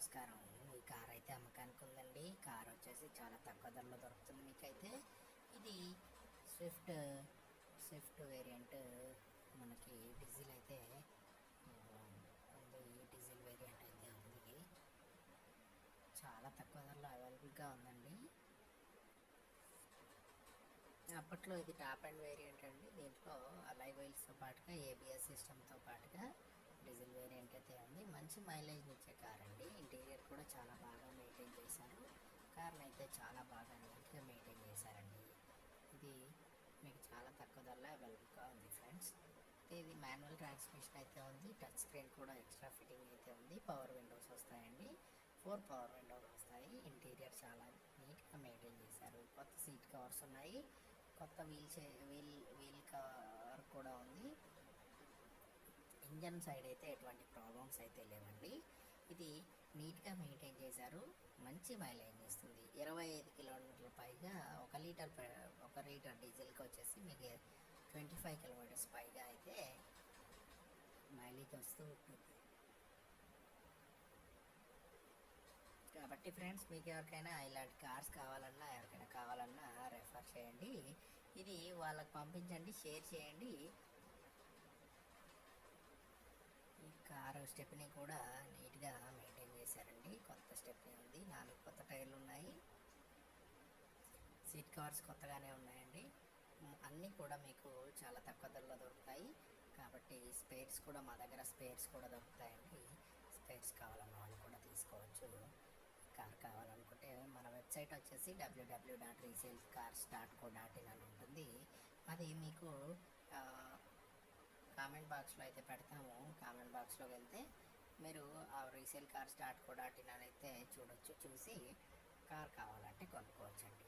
నమస్కారం ఈ కార్. అయితే అమ్మకానికి ఉందండి కార్ వచ్చేసి చాలా తక్కువ ధరలో దొరుకుతుంది మీకైతే. ఇది స్విఫ్ట్ స్విఫ్ట్ వేరియంట్ మనకి డీజిల్ అయితే ఉంది. డీజిల్ వేరియంట్ అయితే ఉంది. చాలా తక్కువ ధరలో అవైలబుల్గా ఉందండి. అప్పట్లో ఇది టాప్ అండ్ వేరియంట్ అండి. దీంట్లో అలై వైల్స్తో పాటుగా ఏబిఎస్ సిస్టమ్తో పాటుగా డీజిల్ వేరియంట్ అయితే ఉంది. మంచి మైలేజ్ ఇచ్చే కార్ అండి. ఇంటీరియర్ కూడా చాలా బాగా మెయింటైన్ చేశారు. కార్ని అయితే చాలా బాగా నీట్గా మెయింటైన్ చేశారండి. ఇది మీకు చాలా తక్కువ ధరలో అవైలబుల్గా ఉంది ఫ్రెండ్స్. ఇది మాన్యువల్ ట్రాన్స్మిషన్ అయితే ఉంది. టచ్ స్క్రీన్ కూడా ఎక్స్ట్రా ఫిట్టింగ్ అయితే ఉంది. పవర్ విండోస్ వస్తాయండి. ఫోర్ పవర్ విండోస్ వస్తాయి. ఇంటీరియర్ చాలా నీట్గా మెయింటైన్ చేశారు. కొత్త సీట్ కవర్స్ ఉన్నాయి. కొత్త వీల్ చే వీల్ వీల్ కవర్ కూడా ఉంది. ఇంజన్ సైడ్ అయితే ఎటువంటి ప్రాబ్లమ్స్ అయితే లేవండి. ఇది నీట్గా మెయింటైన్ చేశారు. మంచి మైలేజ్ ఇస్తుంది. ఇరవై ఐదు కిలోమీటర్ల పైగా ఒక లీటర్ ఒక లీటర్ డీజిల్కి వచ్చేసి మీకు ట్వంటీ ఫైవ్ కిలోమీటర్స్ పైగా అయితే మైలేజ్ వస్తూ ఉంటుంది. కాబట్టి ఫ్రెండ్స్ మీకు ఎవరికైనా ఇలాంటి కార్స్ కావాలన్నా ఎవరికైనా కావాలన్నా రెఫర్ చేయండి. ఇది వాళ్ళకి పంపించండి షేర్ చేయండి. కారు స్టెప్ని కూడా నీట్గా మెయింటైన్ చేశారండి. కొత్త స్టెప్ని ఉంది. నాలుగు కొత్త టైర్లు ఉన్నాయి. సీట్ కవర్స్ కొత్తగానే ఉన్నాయండి. అన్నీ కూడా మీకు చాలా తక్కువ ధరలో దొరుకుతాయి. కాబట్టి స్పేర్స్ కూడా మా దగ్గర స్పేర్స్ కూడా దొరుకుతాయండి. స్పేర్స్ కావాలన్న వాళ్ళు కూడా తీసుకోవచ్చు. కార్ కావాలనుకుంటే మన వెబ్సైట్ వచ్చేసి WW dot resale cars dot co dot in అని ఉంటుంది. అది మీకు కామెంట్ బాక్స్లో అయితే పెడతాము. బాక్స్లోకి వెళ్తే మీరు ఆ రీసేల్ కార్ స్టార్ట్ కూడా డాట్ ఇన్ చూడొచ్చు చూసి కార్ కావాలంటే కొనుక్కోవచ్చండి.